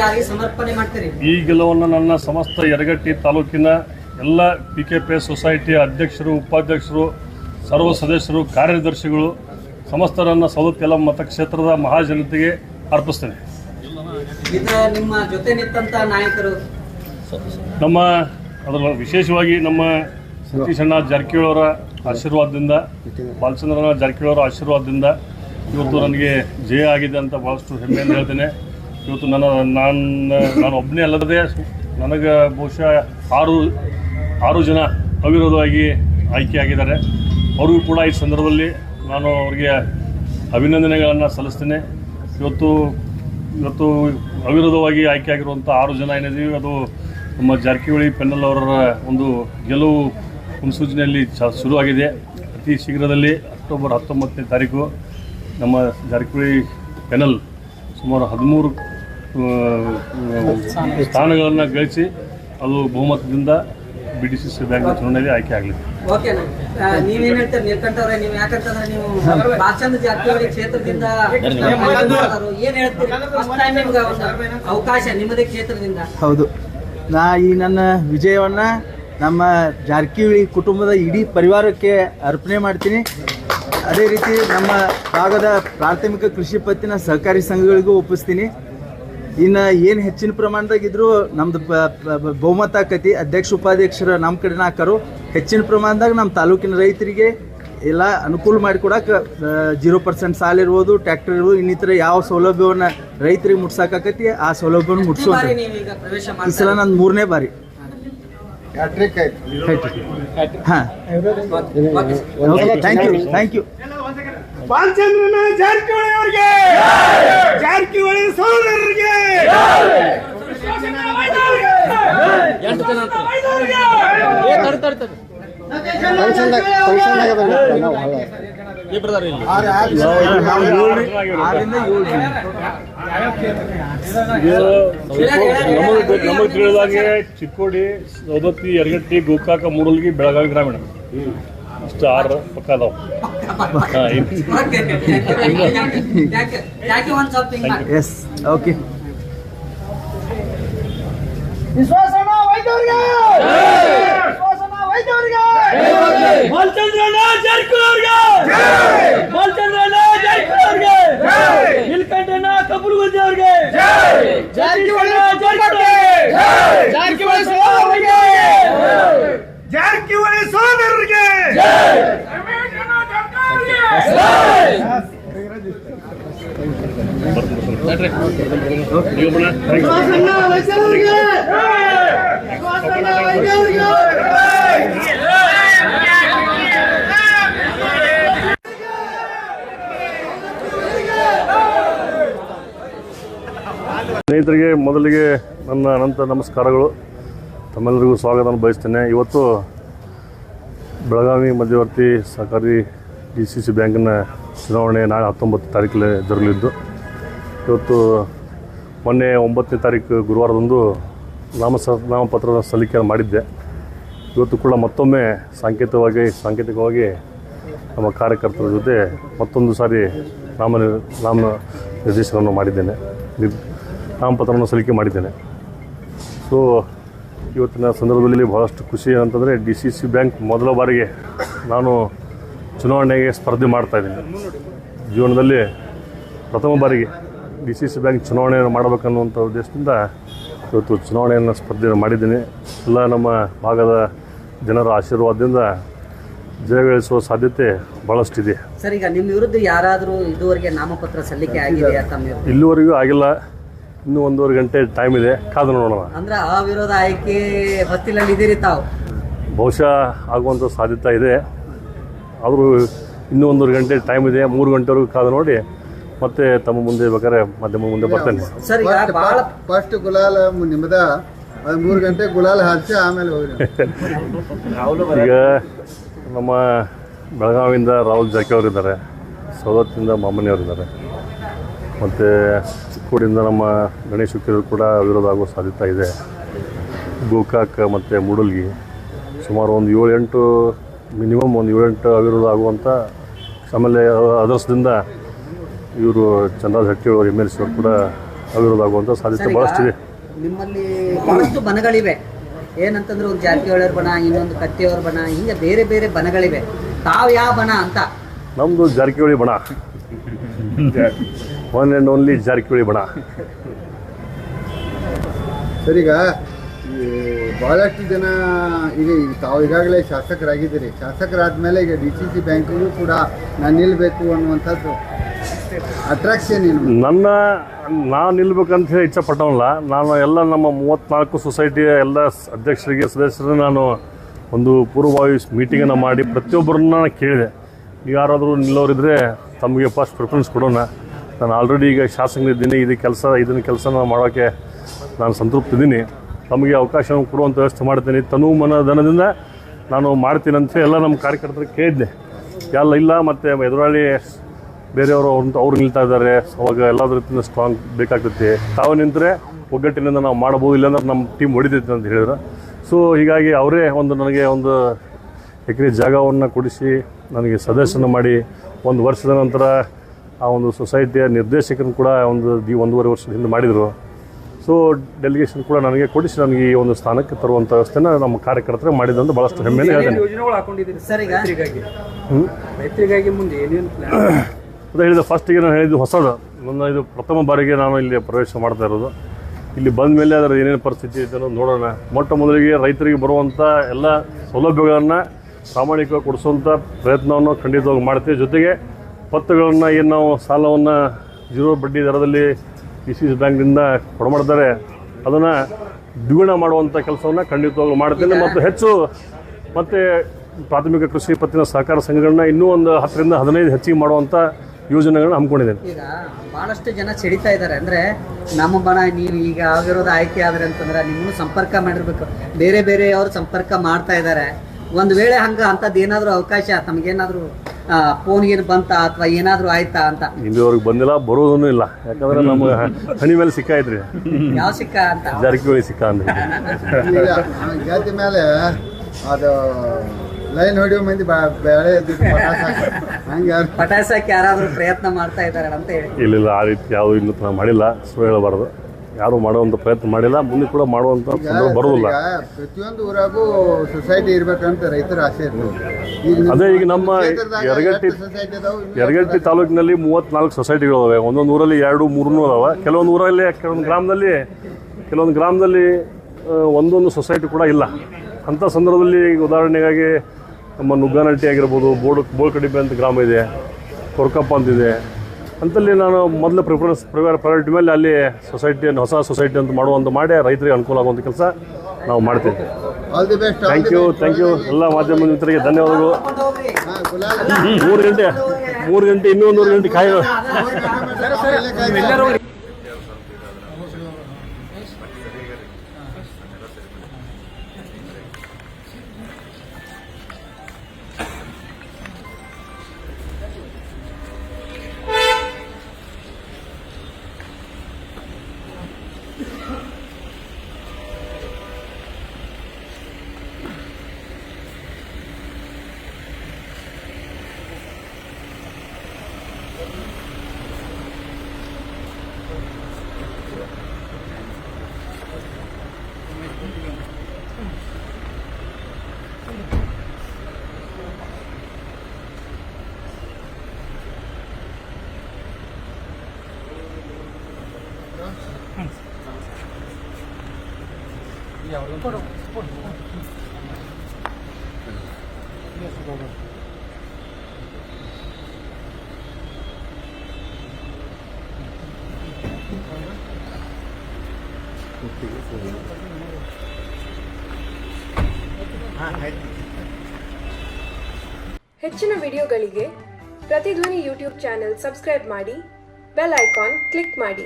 ಯಾರಿಗೆ ಸಮರ್ಪಣೆ ಮಾಡ್ತೀರಿ? ಈ ಗೆಲುವನ್ನು ನನ್ನ ಸಮಸ್ತ ಯರಗಟ್ಟಿ ತಾಲೂಕಿನ ಎಲ್ಲ ಪಿ ಕೆ ಪಿ ಎಸ್ ಸೊಸೈಟಿಯ ಅಧ್ಯಕ್ಷರು ಉಪಾಧ್ಯಕ್ಷರು ಸರ್ವ ಸದಸ್ಯರು ಕಾರ್ಯದರ್ಶಿಗಳು ಸಮಸ್ತರನ್ನ ಸೌದತ್ತೆಲ ಮತಕ್ಷೇತ್ರದ ಮಹಾಜನತೆಗೆ ಅರ್ಪಿಸ್ತೇನೆ. ನಿಮ್ಮ ಜೊತೆ ನಿಂತಂತ ನಾಯಕರು? ನಮ್ಮ ಅದರ ವಿಶೇಷವಾಗಿ ನಮ್ಮ ಸತೀಶಣ್ಣ ಜಾರಕಿಹೊಳವರ ಆಶೀರ್ವಾದದಿಂದ ಬಾಲಚಂದ್ರನ ಜಾರಕಿಹೊಳವರ ಆಶೀರ್ವಾದದಿಂದ ಇವತ್ತು ನನಗೆ ಜಯ ಆಗಿದೆ ಅಂತ ಭಾಳಷ್ಟು ಹೆಮ್ಮೆಯನ್ನು ಹೇಳ್ತೇನೆ. ಇವತ್ತು ನನ್ನ, ನಾನು ನಾನು ಒಬ್ಬನೇ ಅಲ್ಲದೆ ನನಗೆ ಬಹುಶಃ ಆರು ಆರು ಜನ ಅವಿರೋಧವಾಗಿ ಆಯ್ಕೆಯಾಗಿದ್ದಾರೆ ಅವ್ರಿಗೂ ಕೂಡ ಈ ಸಂದರ್ಭದಲ್ಲಿ ನಾನು ಅವರಿಗೆ ಅಭಿನಂದನೆಗಳನ್ನು ಸಲ್ಲಿಸ್ತೇನೆ. ಇವತ್ತು ಇವತ್ತು ಅವಿರೋಧವಾಗಿ ಆಯ್ಕೆಯಾಗಿರುವಂಥ ಆರು ಜನ ಏನಿದ್ದೀವಿ, ಅದು ನಮ್ಮ ಜಾರಕಿಹೊಳಿ ಪೆನ್ನಲ್ ಅವರ ಒಂದು ಗೆಲುವು ಮುನ್ಸೂಚನೆಯಲ್ಲಿ ಚ, ಶುರುವಾಗಿದೆ. ಅತಿ ಶೀಘ್ರದಲ್ಲಿ ಅಕ್ಟೋಬರ್ ಹತ್ತೊಂಬತ್ತನೇ ತಾರೀಕು ನಮ್ಮ ಜಾರಕಿಹೊಳಿ ಪೆನಲ್ ಸುಮಾರು ಹದಿಮೂರು ಸ್ಥಾನಗಳನ್ನು ಗಳಿಸಿ ಅದು ಬಹುಮತದಿಂದ B D C C bank ಚುನಾವಣೆಯಲ್ಲಿ ಆಯ್ಕೆ ಆಗಲಿ ಓಕೆ ನೀವೇನ್ ಹೇಳ್ತೀರಿ? ನೀವು ಯಾಕಂತಂದ್ರೆ ನೀವು ಜಾರಕಿಹೊಳಿ ಕ್ಷೇತ್ರದಿಂದ ಆಯ್ಕೆಯಾದವರು. ಏನ್ ಹೇಳ್ತೀರಿ? ನಿಮ್ಗೆ ಒಂದು ಅವಕಾಶ ನಿಮ್ಮದೇ ಕ್ಷೇತ್ರದಿಂದ. ಹೌದು. ನಾ ಈ ನನ್ನ ವಿಜಯವನ್ನು ನಮ್ಮ ಜಾರಕಿಹೊಳಿ ಕುಟುಂಬದ ಇಡೀ ಪರಿವಾರಕ್ಕೆ ಅರ್ಪಣೆ ಮಾಡ್ತೀನಿ. ಅದೇ ರೀತಿ ನಮ್ಮ ಭಾಗದ ಪ್ರಾಥಮಿಕ ಕೃಷಿ ಪತ್ತಿನ ಸಹಕಾರಿ ಸಂಘಗಳಿಗೂ ಒಪ್ಪಿಸ್ತೀನಿ. ಇನ್ನು ಏನು ಹೆಚ್ಚಿನ ಪ್ರಮಾಣದಾಗ ಇದ್ರು ನಮ್ದು ಬ- ಬ- ಬ- ಬಹುಮತ ಆಕತಿ. ಅಧ್ಯಕ್ಷ ಉಪಾಧ್ಯಕ್ಷರ ನಮ್ಮ ಕಡೆನ ಹಾಕರು. ಹೆಚ್ಚಿನ ಪ್ರಮಾಣದಾಗ ನಮ್ಮ ತಾಲೂಕಿನ ರೈತರಿಗೆ ಎಲ್ಲ ಅನುಕೂಲ ಮಾಡಿಕೊಡಕ್ಕೆ ಜೀರೋ ಪರ್ಸೆಂಟ್ ಸಾಲ ಇರ್ಬೋದು ಟ್ರ್ಯಾಕ್ಟರ್ ಇರ್ಬೋದು ಇನ್ನಿತರ ಯಾವ ಸೌಲಭ್ಯವನ್ನ ರೈತರಿಗೆ ಮುಟ್ಸಕ್ಕಾಕತಿ ಆ ಸೌಲಭ್ಯವನ್ನು ಮುಟ್ಸೋ ಮುಟ್ಸೋದು. ಬಾರಿ ನೀವೀಗ ಪ್ರವೇಶ ಈ ಸಲ ನಂದು ಮೂರನೇ ಬಾರಿ. ಹಾಂ. Okay thank you thank you ಬಾಲಚಂದ್ರನ Jarkiholi ಅವರಿಗೆ. ಜಾರಕಿಹೊಳಿ ನಮಗೆ ನಮಗೆ ತಿಳಿದಾಗೆ ಚಿಕ್ಕೋಡಿ ಸೌದತ್ತಿ ಯರಗಟ್ಟಿ ಗೋಕಾಕ ಮೂಡಲ್ಗಿ ಬೆಳಗಾವಿ ಗ್ರಾಮೀಣ. ಇಷ್ಟು ಆರು ಪಕ್ಕ ಅದಾವ. ಹಾಂ ಯಾಕೆ ಒಂದ್ ಸ್ವಲ್ಪ ಹಿಂಗ್ ಮಾಡಿ ಎಸ್ ಓಕೆ ವಿಶ್ವಾಸನ ವೈದ್ಯವರಿಗೆ ವಿಶ್ವಾಸನ ವೈದ್ಯವರಿಗೆ ಬಾಲಚಂದ್ರನ ಜಾರಕಿಹೊಳಿ ಅವರಿಗೆ ಬಾಲಚಂದ್ರನ ಜಾರಕಿಹೊಳಿ ಅವರಿಗೆ ನೀಲಕಂಠನ ಕಬ್ಬುಲಗುಂದಿ ಅವರಿಗೆ ಜಾರಕಿಹೊಳಿ ಜಾರಕಿಹೊಳಿ ಸಹೋದರರಿಗೆ ಜಾರಕಿಹೊಳಿ ಸಹೋದರರಿಗೆ ಸ್ನೇಹಿತರಿಗೆ ಮೊದಲಿಗೆ ನನ್ನ ಅನಂತ ನಮಸ್ಕಾರಗಳು. ತಮ್ಮೆಲ್ಲರಿಗೂ ಸ್ವಾಗತವನ್ನು ಬಯಸ್ತೇನೆ ಇವತ್ತು ಬೆಳಗಾವಿ ಮಧ್ಯವರ್ತಿ ಸಹಕಾರಿ ಡಿ ಸಿ ಸಿ ಬ್ಯಾಂಕಿನ ಚುನಾವಣೆ ನಾಳೆ ಹತ್ತೊಂಬತ್ತು ತಾರೀಕಲ್ಲಿ ಜರುಗಲಿದ್ದು. ಇವತ್ತು ಮೊನ್ನೆ ಒಂಬತ್ತನೇ ತಾರೀಕು ಗುರುವಾರದಂದು ನಾಮಸ ನಾಮಪತ್ರದ ಸಲ್ಲಿಕೆ ಮಾಡಿದ್ದೆ. ಇವತ್ತು ಕೂಡ ಮತ್ತೊಮ್ಮೆ ಸಾಂಕೇತಿಕವಾಗಿ ಸಾಂಕೇತಿಕವಾಗಿ ನಮ್ಮ ಕಾರ್ಯಕರ್ತರ ಜೊತೆ ಮತ್ತೊಂದು ಸಾರಿ ನಾಮ ನಾಮ ನಿರ್ದೇಶನವನ್ನು ಮಾಡಿದ್ದೇನೆ. ನಾಮಪತ್ರವನ್ನು ಸಲ್ಲಿಕೆ ಮಾಡಿದ್ದೇನೆ. ಸೊ, ಇವತ್ತಿನ ಸಂದರ್ಭದಲ್ಲಿ ಬಹಳಷ್ಟು ಖುಷಿ ಅಂತಂದರೆ ಡಿ ಸಿ ಸಿ ಬ್ಯಾಂಕ್ ಮೊದಲ ಬಾರಿಗೆ ನಾನು ಚುನಾವಣೆಗೆ ಸ್ಪರ್ಧೆ ಮಾಡ್ತಾ ಇದ್ದೀನಿ. ಜೀವನದಲ್ಲಿ ಪ್ರಥಮ ಬಾರಿಗೆ ಡಿ ಸಿ ಸಿ ಬ್ಯಾಂಕ್ ಚುನಾವಣೆಯನ್ನು ಮಾಡಬೇಕನ್ನುವಂಥ ಉದ್ದೇಶದಿಂದ ಇವತ್ತು ಚುನಾವಣೆಯನ್ನು ಸ್ಪರ್ಧೆ ಮಾಡಿದ್ದೀನಿ. ಎಲ್ಲ ನಮ್ಮ ಭಾಗದ ಜನರ ಆಶೀರ್ವಾದದಿಂದ ಜಯಗಳಿಸುವ ಸಾಧ್ಯತೆ ಭಾಳಷ್ಟಿದೆ ಸರ್ ಈಗ ನಿಮ್ಮ ವಿರುದ್ಧ ಯಾರಾದರೂ ಇದುವರೆಗೆ ನಾಮಪತ್ರ ಸಲ್ಲಿಕೆ ಆಗಿದೆ? ಇಲ್ಲಿವರೆಗೂ ಆಗಿಲ್ಲ. ಇನ್ನೂ ಒಂದೂವರೆ ಗಂಟೆ ಟೈಮ್ ಇದೆ. ಕಾದು ನೋಡೋಣ. ಅಂದ್ರೆ ಅವಿರೋಧ ಆಯ್ಕೆ ಹೊತ್ತಿಲಲ್ಲಿ ಇದೀರಿ ತಾವು? ಬಹುಶಃ ಆಗುವಂಥ ಸಾಧ್ಯತೆ ಇದೆ. ಆದರೂ ಇನ್ನೂ ಒಂದೂವರೆ ಗಂಟೆ ಟೈಮ್ ಇದೆ ಮೂರು ಗಂಟೆವರೆಗೂ ಕಾದ ನೋಡಿ ಮತ್ತೆ ತಮ್ಮ ಮುಂದೆ ಬೇಕಾದ್ರೆ ಮಾಧ್ಯಮ ಮುಂದೆ ಬರ್ತೇನೆ. ಸರ್ ಈಗ ಬಹಳ ಫಸ್ಟ್ ಗುಲಾಲ್ ನಿಮ್ಮದ ಮೂರು ಗಂಟೆ ಗುಲಾಲ್ ಹಚ್ಚಿ ಆಮೇಲೆ ಹೋಗಿ ಈಗ ನಮ್ಮ ಬೆಳಗಾವಿಯಿಂದ ರಾಹುಲ್ ಜಾರಕಿಹೊಳಿ ಇದ್ದಾರೆ ಸವಲತ್ತಿಂದ ಮಾಮನಿಯವರು ಇದ್ದಾರೆ ಮತ್ತು ಚಿಕ್ಕೋಡಿಯಿಂದ ನಮ್ಮ ಗಣೇಶ್ ಹುಕ್ಕಿರು ಕೂಡ ವಿರೋಧ ಆಗೋ ಸಾಧ್ಯತೆ ಇದೆ. ಗೋಕಾಕ್ ಮತ್ತು ಮೂಡಲ್ಗಿ ಸುಮಾರು ಒಂದು ಏಳು ಎಂಟು ಮಿನಿಮಮ್ ಒಂದು ಏಳೆಂಟು ಅವಿರೋಧ ಆಗುವಂಥ ಆಮೇಲೆ ಅದರ್ಸದಿಂದ ಇವರು ಚಂದ್ರಾಜ್ ಹಟ್ಟಿ ಅವರು ಎಂ ಎಲ್ ಸಿ ಅವರು ಕೂಡ ಅವಿರೋಧ ಆಗುವಂಥ ಸಾಧ್ಯತೆ ಭಾಳಷ್ಟಿದೆ ನಿಮ್ಮಲ್ಲಿ ಬಹಳಷ್ಟು ಬನಗಳಿವೆ ಏನಂತಂದ್ರೆ ಒಂದು ಜಾರಕಿಹೊಳಿಯವ್ರ ಬಣ ಇನ್ನೊಂದು ಕತ್ತಿಯವ್ರ ಬಣ ಹಿಂಗೆ ಬೇರೆ ಬೇರೆ ಬನಗಳಿವೆ ತಾವ್ ಯಾವ ಬಣ ಅಂತ? ನಮ್ಮದು ಜಾರಕಿಹೊಳಿ ಬಣ. ಒನ್ ಆ್ಯಂಡ್ ಓನ್ಲಿ ಜಾರಕಿಹೊಳಿ ಬಣ. ಸರಿಗಾ ಭಾಳಷ್ಟು ಜನ ಈಗ ತಾವು ಈಗಾಗಲೇ ಶಾಸಕರಾಗಿದ್ದೀರಿ. ಶಾಸಕರಾದ್ಮೇಲೆ ಈಗ ಡಿ ಸಿ ಸಿ ಬ್ಯಾಂಕಿಗೂ ಕೂಡ ನಾನು ನಿಲ್ಲಬೇಕು ಅನ್ನುವಂಥದ್ದು ಅಟ್ರಾಕ್ಷನ್ ಏನು? ನನ್ನ, ನಾನು ನಿಲ್ಬೇಕಂತ ಹೇಳಿ ಇಚ್ಛೆ ಪಟ್ಟವಲ್ಲ ನಾನು ಎಲ್ಲ ನಮ್ಮ ಮೂವತ್ತ್ನಾಲ್ಕು ಸೊಸೈಟಿಯ ಎಲ್ಲ ಅಧ್ಯಕ್ಷರಿಗೆ ಸದಸ್ಯರು ನಾನು ಒಂದು ಪೂರ್ವಭಾವಿ ಮೀಟಿಂಗನ್ನು ಮಾಡಿ ಪ್ರತಿಯೊಬ್ಬರನ್ನ ನಾನು ಕೇಳಿದೆ. ಯಾರಾದರೂ ನಿಲ್ಲೋರಿದ್ರೆ ತಮಗೆ ಫಸ್ಟ್ ಪ್ರಿಫರೆನ್ಸ್ ಕೊಡೋಣ. ನಾನು ಆಲ್ರೆಡಿ ಈಗ ಶಾಸಕನಿದ್ದೀನಿ. ಇದು ಕೆಲಸ, ಇದನ್ನ ಕೆಲಸ ಮಾಡೋಕ್ಕೆ ನಾನು ಸಂತೃಪ್ತ ಇದ್ದೀನಿ ತಮಗೆ ಅವಕಾಶ ಕೊಡುವಂಥ ವ್ಯವಸ್ಥೆ ಮಾಡ್ತೀನಿ. ತನು ಮನ ಧನದಿಂದ ನಾನು ಮಾಡ್ತೀನಿ ಅಂತ ಎಲ್ಲ ನಮ್ಮ ಕಾರ್ಯಕರ್ತರು ಕೇಳಿದ್ದೆ. ಎಲ್ಲ ಇಲ್ಲ, ಮತ್ತು ಎದುರಾಳಿ ಬೇರೆಯವರು ಅವ್ರಂತ ಅವ್ರು ನಿಲ್ತಾ ಇದ್ದಾರೆ. ಅವಾಗ ಎಲ್ಲಾದ್ರ ರೀತಿಯಿಂದ ಸ್ಟ್ರಾಂಗ್ ಬೇಕಾಗ್ತೈತಿ. ತಾವು ನಿಂತರೆ ಒಗ್ಗಟ್ಟಿನಿಂದ ನಾವು ಮಾಡ್ಬೋದು ಇಲ್ಲಾಂದ್ರೆ ನಮ್ಮ ಟೀಮ್ ಹೊಡಿತೈತಿ ಅಂತ ಹೇಳಿದ್ರು. ಸೊ ಹೀಗಾಗಿ ಅವರೇ ಒಂದು ನನಗೆ ಒಂದು ಎಕರೆ ಜಾಗವನ್ನು ಕೊಡಿಸಿ, ನನಗೆ ಸದಸ್ಯನ ಮಾಡಿ, ಒಂದು ವರ್ಷದ ನಂತರ ಆ ಒಂದು ಸೊಸೈಟಿಯ ನಿರ್ದೇಶಕರನ್ನು ಕೂಡ ಒಂದು ದಿ ಒಂದೂವರೆ ವರ್ಷದ ಹಿಂದೆ ಮಾಡಿದರು. ಸೊ ಡೆಲಿಗೇಷನ್ ಕೂಡ ನನಗೆ ಕೊಡಿಸಿ ನನಗೆ ಈ ಒಂದು ಸ್ಥಾನಕ್ಕೆ ತರುವಂಥ ವ್ಯವಸ್ಥೆನ ನಮ್ಮ ಕಾರ್ಯಕರ್ತರು ಮಾಡಿದಂತ ಭಾಳಷ್ಟು ಹೆಮ್ಮೆ ಹೇಳ್ತೇನೆ. ಯೋಜನೆಗಳು ಹಾಕೊಂಡಿದ್ದೀರಿ ಸರ್ ಈಗ? ರೈತರಿಗಾಗಿ ರೈತರಿಗಾಗಿ ಮುಂದೆ ಏನೇನು ಪ್ಲಾನ್ ಅದೇ ಹೇಳಿದ ಫಸ್ಟಿಗೆ ನಾನು ಹೇಳಿದ್ದು ಹೊಸದು. ನನ್ನ ಇದು ಪ್ರಥಮ ಬಾರಿಗೆ ನಾನು ಇಲ್ಲಿ ಪ್ರವೇಶ ಮಾಡ್ತಾ ಇರೋದು. ಇಲ್ಲಿ ಬಂದ ಮೇಲೆ ಅದರ ಏನೇನು ಪರಿಸ್ಥಿತಿ ಐತೆ ಅನ್ನೋದು ನೋಡೋಣ. ಮೊಟ್ಟ ಮೊದಲಿಗೆ ರೈತರಿಗೆ ಬರುವಂಥ ಎಲ್ಲ ಸೌಲಭ್ಯಗಳನ್ನು ಪ್ರಾಮಾಣಿಕವಾಗಿ ಕೊಡಿಸುವಂಥ ಪ್ರಯತ್ನವನ್ನು ಖಂಡಿತವಾಗಿ ಮಾಡ್ತೀವಿ. ಜೊತೆಗೆ ಪತ್ತುಗಳನ್ನು ಏನು ನಾವು ಸಾಲವನ್ನು ಜೀರೋ ಬಡ್ಡಿ ದರದಲ್ಲಿ ಡಿ ಸಿ ಸಿ ಬ್ಯಾಂಕ್ನಿಂದ ಕೊಡಮಾಡ್ತಾರೆ ಅದನ್ನು ದ್ವಿಗುಣ ಮಾಡುವಂಥ ಕೆಲಸವನ್ನು ಖಂಡಿತವಾಗ್ಲೂ ಮಾಡ್ತೇನೆ. ಮತ್ತು ಹೆಚ್ಚು ಮತ್ತು ಪ್ರಾಥಮಿಕ ಕೃಷಿ ಪತ್ತಿನ ಸಹಕಾರ ಸಂಘಗಳನ್ನ ಇನ್ನೂ ಒಂದು ಹತ್ತರಿಂದ ಹದಿನೈದು ಹೆಚ್ಚಿಗೆ ಮಾಡುವಂಥ ಯೋಜನೆಗಳನ್ನ ಹಮ್ಮಿಕೊಂಡಿದ್ದೇನೆ. ಈಗ ಬಹಳಷ್ಟು ಜನ ಸಿಡಿತಾ ಇದ್ದಾರೆ. ಅಂದರೆ ನಮ್ಮ ಬಣ ನೀವು ಈಗ ಆಗಿರೋದು ಆಯ್ಕೆ ಆದರೆ ಅಂತಂದ್ರೆ ನಿಮ್ಮನ್ನು ಸಂಪರ್ಕ ಮಾಡಿರ್ಬೇಕು. ಬೇರೆ ಬೇರೆ ಅವರು ಸಂಪರ್ಕ ಮಾಡ್ತಾ ಇದ್ದಾರೆ. ಒಂದು ವೇಳೆ ಹಂಗ ಅಂಥದ್ದು ಏನಾದರೂ ಅವಕಾಶ ತಮಗೇನಾದ್ರು ಫೋನ್ ಏನು ಬಂತ ಅಥವಾ ಏನಾದರೂ ಆಯ್ತಾ ಅಂತ? ಇಲ್ಲಿವರೆಗೆ ಬಂದಿಲ್ಲ ಬರೋದೂ ಇಲ್ಲ. ಯಾಕಂದ್ರೆ ನಮ್ಮ ಹಣಿ ಮೇಲೆ ಸಿಕ್ಕಾಯ್ತ್ರಿ ಯಾವ ಸಿಕ್ಕ ಅಂತ? ಜಾರಕಿಹೊಳಿ ಸಿಕ್ಕ ಅಂದ್ರೆ. ಜಾತಿ ಮೇಲೆ ಅದು ಲೈನ್ ಹೊಡಿಯೋ ಮಂದಿ ಬಾ- ಬೇಳೆ ಹಂಗೆ ಪಟಾಸಕ್ಕೆ ಯಾರಾದ್ರೂ ಪ್ರಯತ್ನ ಮಾಡ್ತಾ ಇದ್ದಾರೆ ಅಂತ ಹೇಳಿ. ಇಲ್ಲಿಲ್ಲ ಆ ರೀತಿ ಯಾವುದು ಇನ್ನೂ ನಾವು ಮಾಡಿಲ್ಲ ಸುಳ್ಳು ಹೇಳಬಾರ್ದು. ಯಾರು ಮಾಡುವಂಥ ಪ್ರಯತ್ನ ಮಾಡಿಲ್ಲ ಮುಂದೆ ಕೂಡ ಮಾಡುವಂತ ಬರುವುದಿಲ್ಲ. ಬರೋದಿಲ್ಲ ಈಗ ಪ್ರತಿಯೊಂದು ಊರಾಗೂ ಸೊಸೈಟಿ ಇರ್ಬೇಕಂತ ರೈತರ ಆಸೆ ಇರ್ತದೆ. ಅದೇ ಈಗ ನಮ್ಮ ಎರಗಟ್ಟಿ ಯರಗಟ್ಟಿ ಯರಗಟ್ಟಿ ತಾಲೂಕಿನಲ್ಲಿ ಮೂವತ್ನಾಲ್ಕು ಸೊಸೈಟಿಗಳಿವೆ ಒಂದೊಂದು ಊರಲ್ಲಿ ಎರಡು ಮೂರನೂ ಅದಾವೆ. ಕೆಲವೊಂದು ಊರಲ್ಲಿ ಕೆಲವೊಂದು ಗ್ರಾಮದಲ್ಲಿ ಕೆಲವೊಂದು ಗ್ರಾಮದಲ್ಲಿ ಒಂದೊಂದು ಸೊಸೈಟಿ ಕೂಡ ಇಲ್ಲ. ಅಂಥ ಸಂದರ್ಭದಲ್ಲಿ ಈಗ ಉದಾಹರಣೆಗಾಗಿ ನಮ್ಮ ನುಗ್ಗಾನಟ್ಟಿ ಆಗಿರ್ಬೋದು ಬೋಡ್ ಬೋಳ್ಕಡಿಬೆ ಅಂತ ಗ್ರಾಮ ಇದೆ ಕೊರ್ಕಪ್ಪ ಅಂತಿದೆ ಅಂತಲ್ಲಿ ನಾನು ಮೊದಲು ಪ್ರಿಫರೆನ್ಸ್ ಪ್ರಯಾರಿಟಿ ಮೇಲೆ ಅಲ್ಲಿ ಸೊಸೈಟಿಯನ್ನು ಹೊಸ ಸೊಸೈಟಿ ಅಂತ ಮಾಡುವಂಥ ಮಾಡಿ ರೈತರಿಗೆ ಅನುಕೂಲ ಆಗುವಂಥ ಕೆಲಸ ನಾವು ಮಾಡ್ತೀವಿ all the best thank you thank you ಎಲ್ಲ ಮಾಧ್ಯಮ ಮಿತ್ರರಿಗೆ ಧನ್ಯವಾದಗಳು ಮೂರು ಗಂಟೆ ಮೂರು ಗಂಟೆ ಇನ್ನೂ ಒಂದೂರು ಗಂಟೆ ಕಾಯೋ ಹೆಚ್ಚಿನ ವಿಡಿಯೋಗಳಿಗೆ ಪ್ರತಿಧ್ವನಿ ಯೂಟ್ಯೂಬ್ ಚಾನೆಲ್ ಸಬ್ಸ್ಕ್ರೈಬ್ ಮಾಡಿ ಬೆಲ್ ಐಕಾನ್ ಕ್ಲಿಕ್ ಮಾಡಿ